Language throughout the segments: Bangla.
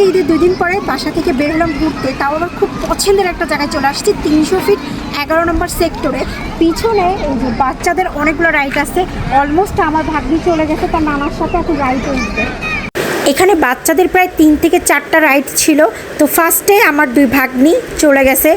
আজকে ঈদের দুই দিন পরে বাসা থেকে বের হলাম ঘুরতে। তাও আমার খুব পছন্দের একটা জায়গায় চলে আসছি, তিনশো ফিট এগারো নম্বর সেক্টরে। পিছনে বাচ্চাদের অনেকগুলো রাইড আছে। অলমোস্ট আমার ভাগ্নি চলে গেছে তার নানার সাথে এখন রাইড উঠবে এখানে বাচ্চাদের প্রায় তিন থেকে চারটা রাইড ছিল। তো ফার্স্টে আমার দুই ভাগ্নি চলে গেছে।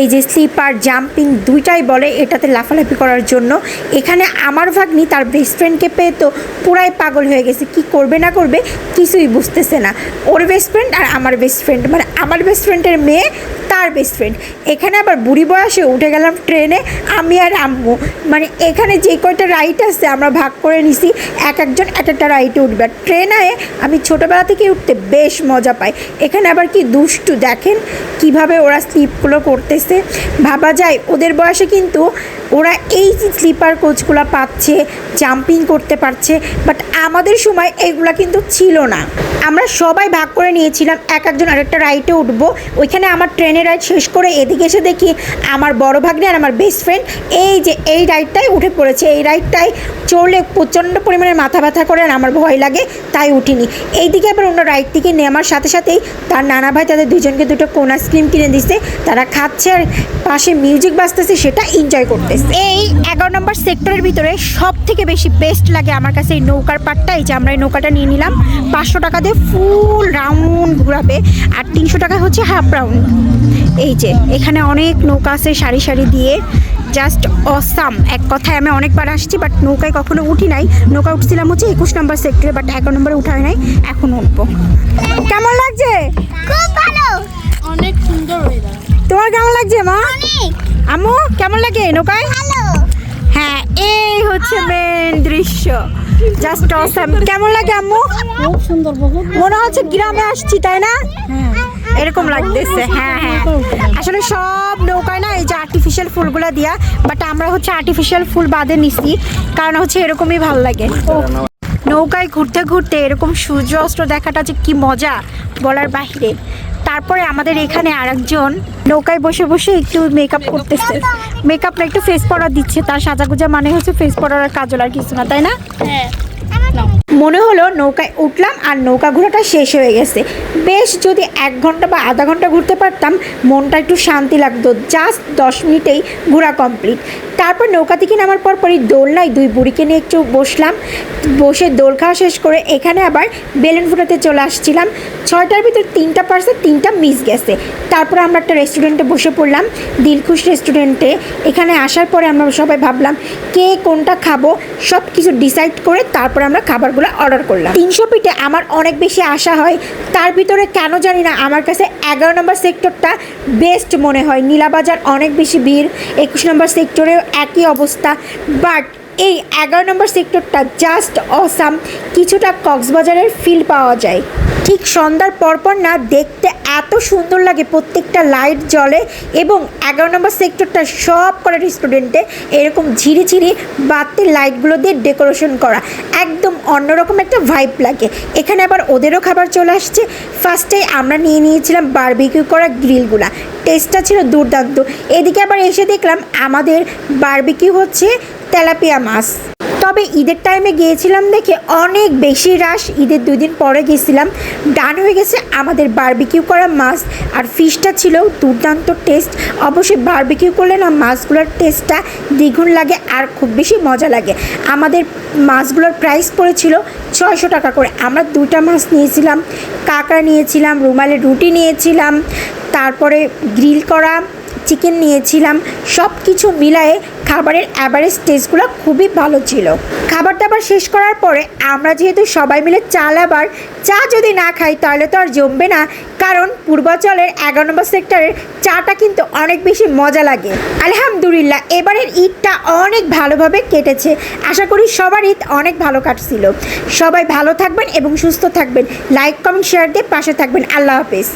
এই যে স্লিপার, জাম্পিং দুইটাই বলে এটাতে লাফালাফি করার জন্য। এখানে আমার ভাগ্নি তার বেস্ট ফ্রেন্ডকে পেয়ে তো পুরাই পাগল হয়ে গেছে। কি করবে না করবে কিছুই বুঝতেছে না। ওর বেস্ট ফ্রেন্ড আর আমার বেস্ট ফ্রেন্ড মানে আমার বেস্ট ফ্রেন্ডের মেয়ে তার বেস্ট ফ্রেন্ড এখানে আবার বুড়ি বয়সে উঠে গেলাম ট্রেনে আমি আর আম্মু। মানে এখানে যে কয়টা রাইড আছে আমরা ভাগ করে নিছি, এক একজন এক একটা রাইডে উঠবে। আর ট্রেনে আমি ছোটোবেলা থেকে উঠতে বেশ মজা পাই। এখানে আবার কি দুষ্টু, দেখেন কীভাবে ওরা স্লিপগুলো করতেছে। ভাবা যায়, ওদের বয়সে কিন্তু ওরা এই যে স্লিপার কোচগুলো পাচ্ছে জাম্পিং করতে পারছে বাট আমাদের সময় এগুলা কিন্তু ছিল না। আমরা সবাই ভাগ করে নিয়েছিলাম, এক একজন আরেকটা রাইডে উঠবো। ওইখানে আমার ট্রেনের রাইড শেষ করে এদিকে এসে দেখি আমার বড় ভাগ্নে আর আমার বেস্ট ফ্রেন্ড এই যে, এই রাইডটাই উঠে পড়েছে। এই রাইডটায় চড়লে প্রচণ্ড পরিমাণে মাথা ব্যথা করে আর আমার ভয় লাগে, তাই উঠিনি। এইদিকে আবার অন্য রাইড থেকে নেওয়ার সাথে সাথেই তার নানা ভাই তাদের দুজনকে দুটো কোন আইসক্রিম কিনে দিছে তারা খাচ্ছে আর পাশে মিউজিক বাজতেছে, সেটা এনজয় করতেছে। এই এগারো নম্বর সেক্টরের ভিতরে সব থেকে বেশি বেস্ট লাগে আমার কাছে এই নৌকার পাটটা, এই যে আমরা এই নৌকাটা নিয়ে নিলাম। পাঁচশো টাকা দিয়ে ফুল রাউন্ড ঘোরাবে আর তিনশো টাকা হচ্ছে হাফ রাউন্ড এই যে, এখানে অনেক নৌকা আছে সারি সারি দিয়ে। জাস্ট অসাম এক কথায় আমি অনেকবার আসছি বাট নৌকায় কখনো উঠি নাই। নৌকা উঠছিলাম হচ্ছে একুশ নম্বর সেক্টরে বাট এগারো নম্বরে উঠায় নাই। এখন উঠবো। কেমন লাগছে? খুব ভালো। অনেক সুন্দর তোমার কেমন লাগছে মা? আম্মু কেমন লাগে নৌকায়? হ্যাঁ এই হচ্ছে মেন দৃশ্য। জাস্ট অসাম কেমন লাগে আম্মু? খুব সুন্দর মনে হচ্ছে গ্রামে আসছি তাই না? এরকম লাগতেছে হ্যাঁ হ্যাঁ। আসলে সব নৌকায় না এই যে আর্টিফিশিয়াল ফুলগুলো দিয়া বাট আমরা হচ্ছে আর্টিফিশিয়াল ফুল বাদে নিছি, কারণ হচ্ছে এরকমই ভালো লাগে। নৌকায় ঘুরতে ঘুরতে এরকম সূর্য অস্ত্র দেখাটা যে কি মজা বলার বাহিরে। তারপরে আমাদের এখানে আরেকজন নৌকায় বসে বসে একটু মেকআপ করতেছে। মেকআপ না একটু ফেস পাউডার দিচ্ছে, তার সাজাগুজা মানে হচ্ছে ফেস পাউডার আর কাজল আর কিছু না, তাই না? হ্যাঁ। মনে হলো নৌকায় উঠলাম আর নৌকা ঘোরাটা শেষ হয়ে গেছে। বেশ যদি এক ঘণ্টা বা আধা ঘণ্টা ঘুরতে পারতাম, মনটা একটু শান্তি লাগতো। জাস্ট দশ মিনিটেই ঘোরা কমপ্লিট। তারপর নৌকা থেকে নামার পর পরই দোলনায় দুই বুড়িকে নিয়ে একটু বসলাম। বসে দোল খাওয়া শেষ করে এখানে আবার বেলুন ফুটাতে চলে আসছিলাম। ছয়টার ভিতর তিনটা পার্সে তিনটা মিস গেছে। তারপর আমরা একটা রেস্টুরেন্টে বসে পড়লাম, দিলখুশ রেস্টুরেন্টে এখানে আসার পরে আমরা সবাই ভাবলাম, কে কোনটা খাব? সব কিছু ডিসাইড করে তারপর আমরা খাবারগুলো অর্ডার করলাম। তিনশো পিঠে আমার অনেক বেশি আশা হয়, তার ভিতরে কেন জানি না, আমার কাছে এগারো নম্বর সেক্টরটা বেস্ট মনে হয়। নীলাবাজার অনেক বেশি ভিড়, একুশ নম্বর সেক্টরেও একই অবস্থা বাট এই এগারো নম্বর সেক্টরটা জাস্ট অসাম কিছুটা কক্সবাজারের ফিল পাওয়া যায়। ঠিক সন্ধ্যার পরপর না দেখতে এত সুন্দর লাগে প্রত্যেকটা লাইট জ্বলে এবং এগারো নম্বর সেক্টরটা সব করা রেস্টুরেন্টে এরকম ঝিরি ঝিরি বাতির লাইটগুলো দিয়ে ডেকোরেশন করা। একদম অন্যরকম একটা ভাইব লাগে। এখানে আবার ওদেরও খাবার চলে আসছে। ফার্স্টে আমরা নিয়ে নিয়েছিলাম বারবিকিউ করা গ্রিলগুলা টেস্টটা ছিল দুর্দান্ত। এদিকে আবার এসে দেখলাম আমাদের বারবিকিউ হচ্ছে তেলাপিয়া মাছ। তবে ঈদের টাইমে গিয়েছিলাম দেখে অনেক বেশি রাশ ঈদের দুই দিন পরে গেছিলাম ডান হয়ে গেছে আমাদের বারবিকিউ করা মাছ। আর ফিশটা ছিল দুর্দান্ত টেস্ট অবশ্যই বারবিকিউ করলে না মাছগুলোর টেস্টটা দ্বিগুণ লাগে আর খুব বেশি মজা লাগে। আমাদের মাছগুলোর প্রাইস পড়েছিল ছয়শো টাকা করে। আমরা দুটা মাছ নিয়েছিলাম। কাঁকড়া নিয়েছিলাম রুমালের রুটি নিয়েছিলাম। তারপরে গ্রিল করা চিকেন নিয়েছিলাম। সব কিছু মিলায়ে খাবারের অ্যাভারেজ টেস্টগুলো খুবই ভালো ছিল। খাবার দাবার শেষ করার পরে আমরা যেহেতু সবাই মিলে চাল আবার চা যদি না খাই তাহলে তো আর জমবে না। কারণ পূর্বাচলের এগারো নম্বর সেক্টরের চাটা কিন্তু অনেক বেশি মজা লাগে। আলহামদুলিল্লাহ, এবারের ঈদটা অনেক ভালোভাবে কেটেছে। আশা করি সবার ঈদ অনেক ভালো কাটছিল। সবাই ভালো থাকবেন এবং সুস্থ থাকবেন। লাইক কমেন্ট শেয়ার দিয়ে পাশে থাকবেন। আল্লাহ হাফেজ।